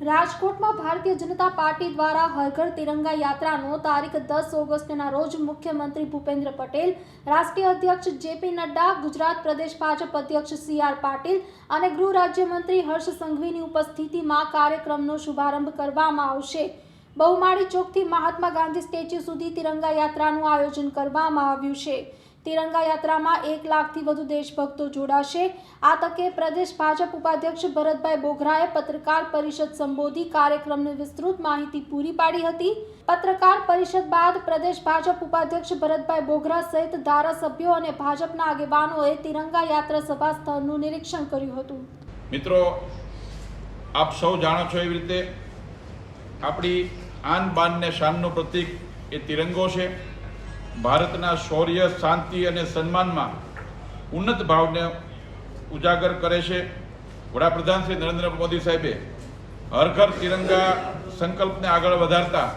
રાજકોટમાં ભારતીય જનતા પાર્ટી દ્વારા હર ઘર તિરંગા યાત્રાનો તારીખ દસ ઓગસ્ટના રોજ મુખ્યમંત્રી ભૂપેન્દ્ર પટેલ, રાષ્ટ્રીય અધ્યક્ષ જેપી નડ્ડા, ગુજરાત પ્રદેશ ભાજપ અધ્યક્ષ સી આર પાટીલ અને ગૃહ રાજ્યમંત્રી હર્ષ સંઘવીની ઉપસ્થિતિમાં કાર્યક્રમનો શુભારંભ કરવામાં આવશે. બહુમાળી ચોકથી મહાત્મા ગાંધી સ્ટેચ્યુ સુધી તિરંગા યાત્રાનું આયોજન કરવામાં આવ્યું છે. તિરંગા યાત્રામાં એક લાખથી વધુ દેશભક્તો જોડાશે. આ તકે પ્રદેશ ભાજપ ઉપાધ્યક્ષ ભરતભાઈ બોઘરાએ પત્રકાર પરિષદ સંબોધી કાર્યક્રમની વિસ્તૃત માહિતી પૂરી પાડી હતી. પત્રકાર પરિષદ બાદ પ્રદેશ ભાજપ ઉપાધ્યક્ષ ભરતભાઈ બોઘરા સહિત ધારાસભ્યો અને ભાજપના આગેવાનોએ તિરંગા યાત્રા સભા સ્થળનું નિરીક્ષણ કર્યું હતું. મિત્રો, આપ સૌ જાણો છો એવી રીતે આપણી આન બાન શાનનું પ્રતીક એ તિરંગો છે. ભારતના શૌર્ય, શાંતિ અને સન્માનમાં ઉન્નત ભાવને ઉજાગર કરે છે. વડાપ્રધાન શ્રી નરેન્દ્ર મોદી સાહેબે હર ઘર તિરંગા સંકલ્પને આગળ વધારતા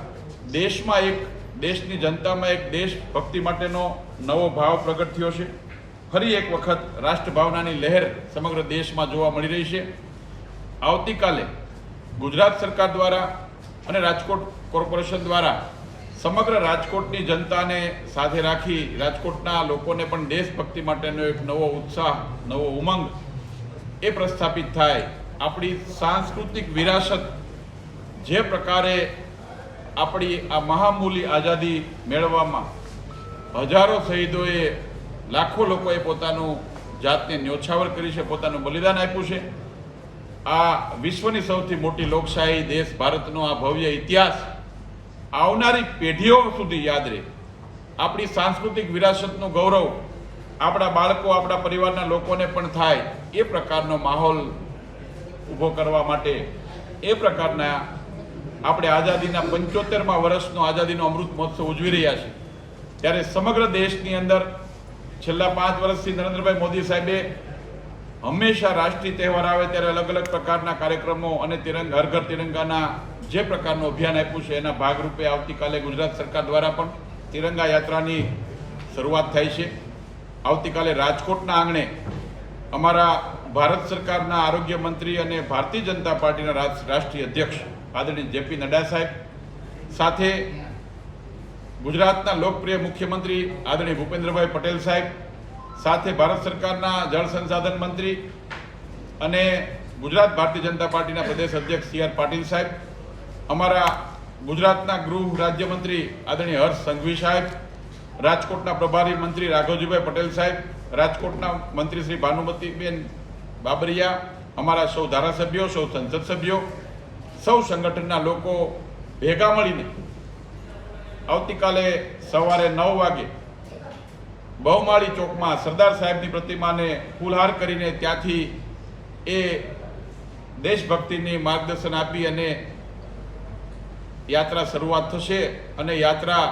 દેશમાં એક, દેશની જનતામાં એક દેશભક્તિ માટેનો નવો ભાવ પ્રગટ થયો છે. ફરી એક વખત રાષ્ટ્રભાવનાની લહેર સમગ્ર દેશમાં જોવા મળી રહી છે. આવતીકાલે ગુજરાત સરકાર દ્વારા અને રાજકોટ કોર્પોરેશન દ્વારા સમગ્ર રાજકોટની જનતાને સાથે રાખી રાજકોટના લોકોને પણ દેશભક્તિ માટેનો એક નવો ઉત્સાહ, નવો ઉમંગ એ પ્રસ્થાપિત થાય. આપણી સાંસ્કૃતિક વિરાસત જે પ્રકારે આપણી આ મહામૂલી આઝાદી મેળવવામાં હજારો શહીદોએ લાખો લોકોએ પોતાનું જાતને ન્યોછાવર કરી છે, પોતાનું બલિદાન આપ્યું છે. આ વિશ્વની સૌથી મોટી લોકશાહી દેશ ભારતનો આ ભવ્ય ઇતિહાસ આવનારી પેઢીઓ સુધી યાદ રહે. આપણી સાંસ્કૃતિક વિરાસતનું ગૌરવ આપણા બાળકો, આપણા પરિવારના લોકોને પણ થાય એ પ્રકારનો માહોલ ઊભો કરવા માટે એ પ્રકારના આપણે આઝાદીના પંચોતેરમાં વર્ષનો આઝાદીનો અમૃત મહોત્સવ ઉજવી રહ્યા છીએ ત્યારે સમગ્ર દેશની અંદર છેલ્લા પાંચ વર્ષથી નરેન્દ્રભાઈ મોદી સાહેબે હંમેશા રાષ્ટ્રીય તહેવાર આવે ત્યારે અલગ અલગ પ્રકારના કાર્યક્રમો અને તિરંગા, હર ઘર તિરંગાના જે પ્રકારનું અભિયાન આપ્યું છે, એના ભાગરૂપે આવતીકાલે ગુજરાત સરકાર દ્વારા પણ તિરંગા યાત્રાની શરૂઆત થાય છે. આવતીકાલે રાજકોટના આંગણે અમારા ભારત સરકારના આરોગ્ય મંત્રી અને ભારતીય જનતા પાર્ટીના રાષ્ટ્રીય અધ્યક્ષ આદરણીય જેપી નડ્ડા સાહેબ, સાથે ગુજરાતના લોકપ્રિય મુખ્યમંત્રી આદરણીય ભૂપેન્દ્રભાઈ પટેલ સાહેબ સાથે ભારત સરકારના જળ સંસાધન મંત્રી અને ગુજરાત ભારતીય જનતા પાર્ટીના પ્રદેશ અધ્યક્ષ સી આર પાટીલ સાહેબ, અમારા ગુજરાતના ગૃહ રાજ્યમંત્રી આદરણીય હર્ષ સંઘવી સાહેબ, રાજકોટના પ્રભારી મંત્રી રાઘવજીભાઈ પટેલ સાહેબ, રાજકોટના મંત્રી શ્રી ભાનુમતીબેન બાબરિયા, અમારા સૌ ધારાસભ્યો, સૌ સંસદ સભ્યો, સૌ સંગઠનના લોકો ભેગા મળીને આવતીકાલે સવારે નવ વાગે બહુમાળી ચોકમાં સરદાર સાહેબની પ્રતિમાને ફૂલહાર કરીને ત્યાંથી એ દેશભક્તિની માર્ગદર્શન આપી અને યાત્રા શરૂઆત થશે અને યાત્રા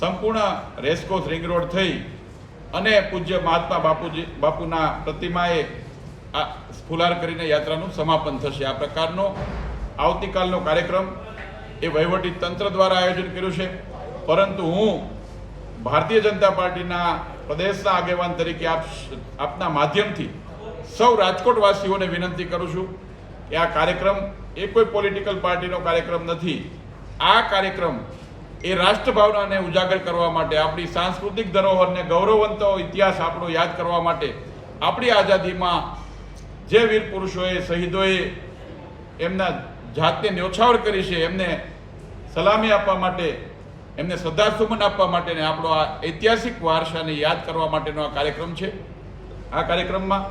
સંપૂર્ણ રેસકોસ રિંગ રોડ થઈ અને પૂજ્ય મહાત્મા બાપુજી, બાપુના પ્રતિમાએ આ ફુલાર કરીને યાત્રાનું સમાપન થશે. આ પ્રકારનો આવતીકાલનો કાર્યક્રમ એ વહીવટી તંત્ર દ્વારા આયોજન કર્યું છે. પરંતુ હું ભારતીય જનતા પાર્ટીના પ્રદેશના આગેવાન તરીકે આપ આપના માધ્યમથી સૌ રાજકોટવાસીઓને વિનંતી કરું છું કે આ કાર્યક્રમ એ કોઈ પોલિટિકલ પાર્ટીનો કાર્યક્રમ નથી. આ કાર્યક્રમ એ રાષ્ટ્રભાવનાને ઉજાગર કરવા માટે, આપણી સાંસ્કૃતિક ધરોહરને ગૌરવવંતો ઇતિહાસ આપણો યાદ કરવા માટે, આપણી આઝાદીમાં જે વીર પુરુષોએ શહીદોએ એમના જાતને ન્યોછાવર કરી છે, એમને સલામી આપવા માટે એમને શ્રદ્ધાસુમન આપવા માટેને આપણો આ ઐતિહાસિક વારસાને યાદ કરવા માટેનો આ કાર્યક્રમ છે. આ કાર્યક્રમમાં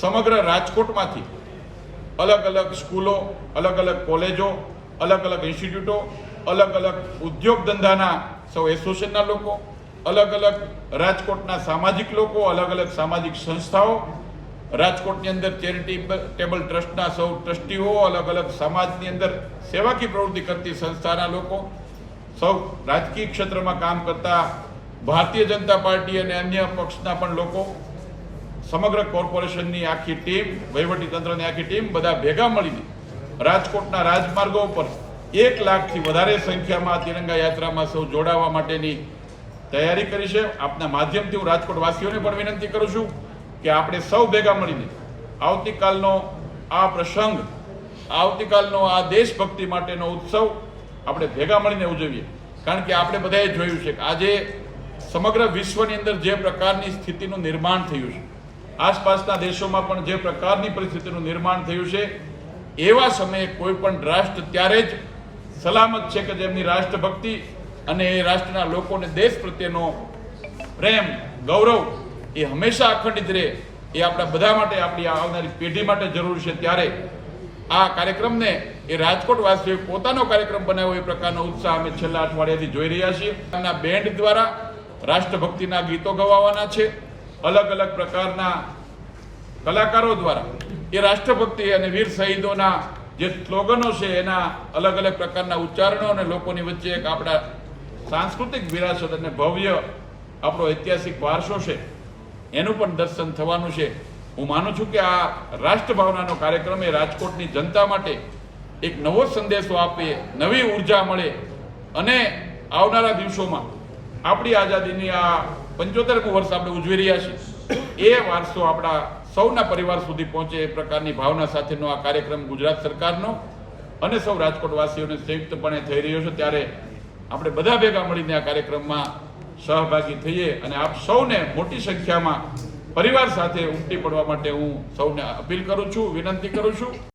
સમગ્ર રાજકોટમાંથી અલગ અલગ સ્કૂલો, અલગ અલગ કોલેજો, અલગ અલગ ઇન્સ્ટિટ્યૂટો, અલગ અલગ ઉદ્યોગ ધંધાના સૌ એસોસિએશનના લોકો, અલગ અલગ રાજકોટના સામાજિક લોકો, અલગ અલગ સામાજિક સંસ્થાઓ, રાજકોટની અંદર ચેરિટેબલ ટ્રસ્ટના સૌ ટ્રસ્ટીઓ, અલગ અલગ સમાજની અંદર સેવાકીય પ્રવૃત્તિ કરતી સંસ્થાના લોકો સૌ રાજકીય ક્ષેત્રમાં કામ કરતા ભારતીય જનતા પાર્ટી અને અન્ય પક્ષના પણ લોકો, સમગ્ર કોર્પોરેશનની આખી ટીમ વહીવટી તંત્રની આખી ટીમ બધા ભેગા મળીને રાજકોટના રાજમાર્ગો ઉપર એક લાખથી વધારે સંખ્યામાં તિરંગા યાત્રામાં સૌ જોડાવા માટેની તૈયારી કરી છે. આપના માધ્યમથી હું રાજકોટ વાસીઓને પણ વિનંતી કરું છું કે આપણે સૌ ભેગા મળીને આવતીકાલનો આ પ્રસંગ, આવતીકાલનો આ દેશભક્તિ માટેનો ઉત્સવ આપણે ભેગા મળીને ઉજવીએ કારણ કે આપણે બધાએ જોયું છે કે આજે સમગ્ર વિશ્વની અંદર જે પ્રકારની સ્થિતિનું નિર્માણ થયું છે, આસપાસના દેશોમાં પણ જે પ્રકારની પરિસ્થિતિનું નિર્માણ થયું છે, એવા સમયે કોઈ પણ રાષ્ટ્ર ત્યારે જ સલામત છે કે જેમની રાષ્ટ્રભક્તિ અને એ રાષ્ટ્રના લોકોને દેશ પ્રત્યેનો પ્રેમ, ગૌરવ એ હંમેશા અખંડિત રહે એ આપણા બધા માટે આપણી આવનારી પેઢી માટે જરૂર છે. ત્યારે આ કાર્યક્રમને એ રાજકોટ વાસીઓએ પોતાનો કાર્યક્રમ બનાવ્યો, એ પ્રકારનો ઉત્સાહ અમે છેલ્લા અઠવાડિયાથી જોઈ રહ્યા છીએ. આના બેન્ડ દ્વારા રાષ્ટ્રભક્તિના ગીતો ગવાવાના છે. અલગ અલગ પ્રકારના કલાકારો દ્વારા એ રાષ્ટ્રભક્તિ અને વીર શહીદોના જે સ્લોગનો છે, એના અલગ અલગ પ્રકારના ઉચ્ચારણો અને લોકોની વચ્ચે એક આપણા સાંસ્કૃતિક વિરાસત અને ભવ્ય આપણો ઐતિહાસિક વારસો છે. એનું પણ દર્શન થવાનું છે. હું માનું છું કે આ રાષ્ટ્રભાવનાનો કાર્યક્રમ એ રાજકોટની જનતા માટે એક નવો સંદેશો આપીએ, નવી ઊર્જા મળે અને આવનારા દિવસોમાં આપણી આઝાદીની આ પંચોતેરમું વર્ષ આપણે ઉજવી રહ્યા છીએ. એ વારસો આપણા સૌના પરિવાર સુધી પહોંચે એ પ્રકારની ભાવના સાથેનો આ કાર્યક્રમ ગુજરાત સરકારનો અને સૌ રાજકોટવાસીઓને સંયુક્તપણે થઈ રહ્યો છે. ત્યારે આપણે બધા ભેગા મળીને આ કાર્યક્રમમાં સહભાગી થઈએ અને આપ સૌને મોટી સંખ્યામાં પરિવાર સાથે ઉમટી પડવા માટે હું સૌને અપીલ કરું છું, વિનંતી કરું છું.